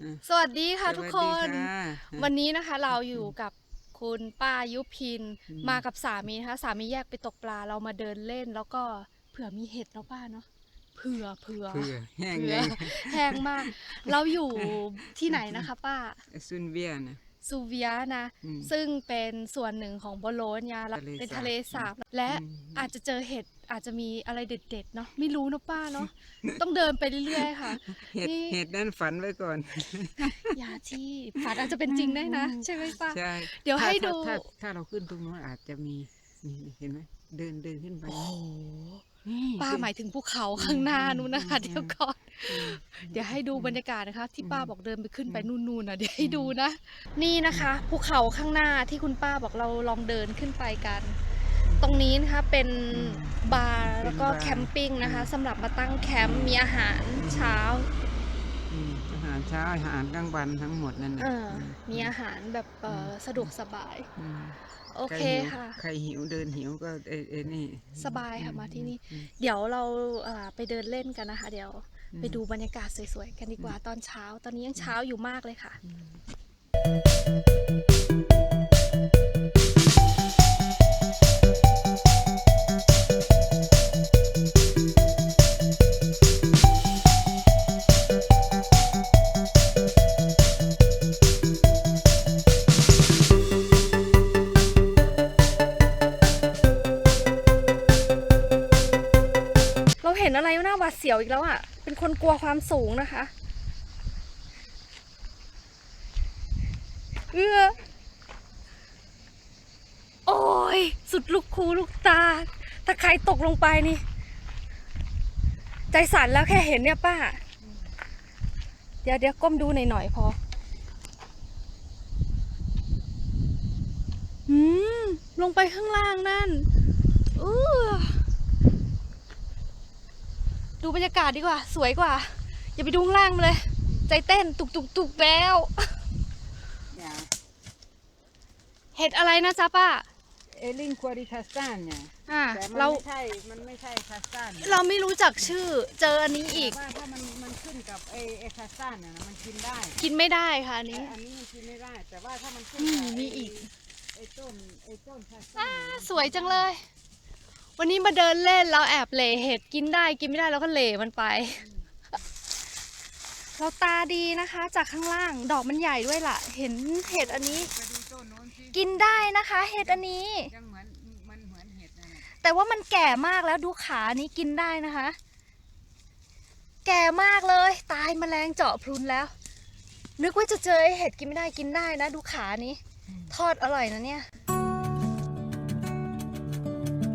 อะสวัสดีค่ะทุกคนสวัสดีค่ะวันนี้นะคะเราอยู่กับคุณป้ายุพินอืมมากับสามีนะคะสามีแยกไปตกปลาเรามาเดินเล่น แล้วก็เผื่อมีเห็ดเนาะป้าเนาะเผื่อเผื่อเพื่อแห้งเผื่เลอยแห้งมาก เราอยู่ที่ไหนนะคะ ป้าซุนเวียนะ ซูเวียนะ อืม ซึ่งเป็นส่วนหนึ่งของโบโลญญาและทะเลเป็นสาบทะเลสาบและอืม อาจจะเจอเห็ดอาจจะมีอะไรเด็ดๆเนาะไม่รู้เนาะป้าเนาะ ต้องเดินไปเรื่อยๆค่ะ เห็ดนี่ เห็ดนั่นฝันไว้ก่อน อย่าที่ฝันอาจจะเป็นจริงได้นะ ใช่ไหมป้า ใช่เดี๋ยวถ้าให้ถ้าดู ถ้าถ้าเราขึ้นตรงนู้นอาจจะมีนี่เห็นไหม เดินเดินขึ้นไปโอ้โหนี่ป้าเดินหมายถึงภูเขาข้างหน้านู้นนะคะอืมเดี๋ยวก่อนอืมเดี๋ยวให้ดูบรรยากาศนะคะ ที่ป้าบอกเดินไปขึ้นไปอืมนู่นๆนะเดี๋ยวให้ดูนะ นี่นะคะภูเขาข้างหน้าที่คุณป้าบอกเราลองเดินขึ้นไปกัน ตรงนี้นะคะเป็นบาร์แล้วก็เป็นบาร์แคมปิ้งนะคะสำหรับมาตั้งแคมป์มีอาหารเช้าอืมอาหาร เช้าอาหารกลางวันทั้งหมดนั่นแหละเออมีอาหารแบบเอ่อสะดวกสบาย อืมโอเคใรหิวค่ะ ใครหิวเดินหิวก็เอ้เอ้นี่สบายค่ะมาที่นี่ อืมเดี๋ยวเราเอ่อไปเดินเล่นกันนะคะ เดี๋ยวอืมไปดูบรรยากาศสวยๆกันดีกว่าตอนเช้า ตอนนี้ยังเช้าอยู่มากเลยค่ะ อืม เราเห็นอะไรหน้าหวาดเสียวอีกแล้วอะ เป็นคนกลัวความสูงนะคะ เอื้อ โอ้ย สุดลูกคูลูกตา ถ้าใครตกลงไปนี่ ใจสั่นแล้วแค่เห็นเนี่ยป้า เดี๋ยวเดี๋ยวก้มดูหน่อยๆพอ อืม ลงไปข้างล่างนั่นอื้อ ดูบรรยากาศดีกว่า สวยกว่า อย่าไปดูข้างล่างมาเลย ใจเต้นตุกตุกตุกแล้วอย่าเห็ดอะไรนะจ๊ะป้า เอลิงควอริคัสตันเนี่ยอ่า แต่มันเรา ไม่ใช่มันไม่ใช่คัสตันเราไม่รู้จักชื่อ เจออันนี้อีกแต่ว่าถ้ามันมันขึ้นกับไอไอคัสตันน่ะนะมันกินได้กินไม่ได้ค่ะอันแต่นี้ อันนี้มันกินไม่ได้ แต่ว่าถ้ามันขึ้นอืมกับไมีอีก ไอต้นไอต้นคัสตัอ่านสวยจังเลย วันนี้มาเดินเล่นเราแอบเหล่เห็ดกินได้กินไม่ได้เราก็เหล่มันไป เราตาดีนะคะ จากข้างล่างดอกมันใหญ่ด้วยล่ะ เห็นเห็ดอันนี้ ไปดูต้นโน้นสิกินได้นะคะ เห็ดอันนี้ ยังเหมือนมันเหมือนเห็ดนะเนี่ยแต่ว่ามันแก่มากแล้วดูขานี้กินได้นะคะ แก่มากเลย ตายแมลงเจาะพรุนแล้ว นึกว่าจะเจอไอ้เห็ดกินไม่ได้กินได้นะ ดูขานี้ ทอดอร่อยนะเนี่ย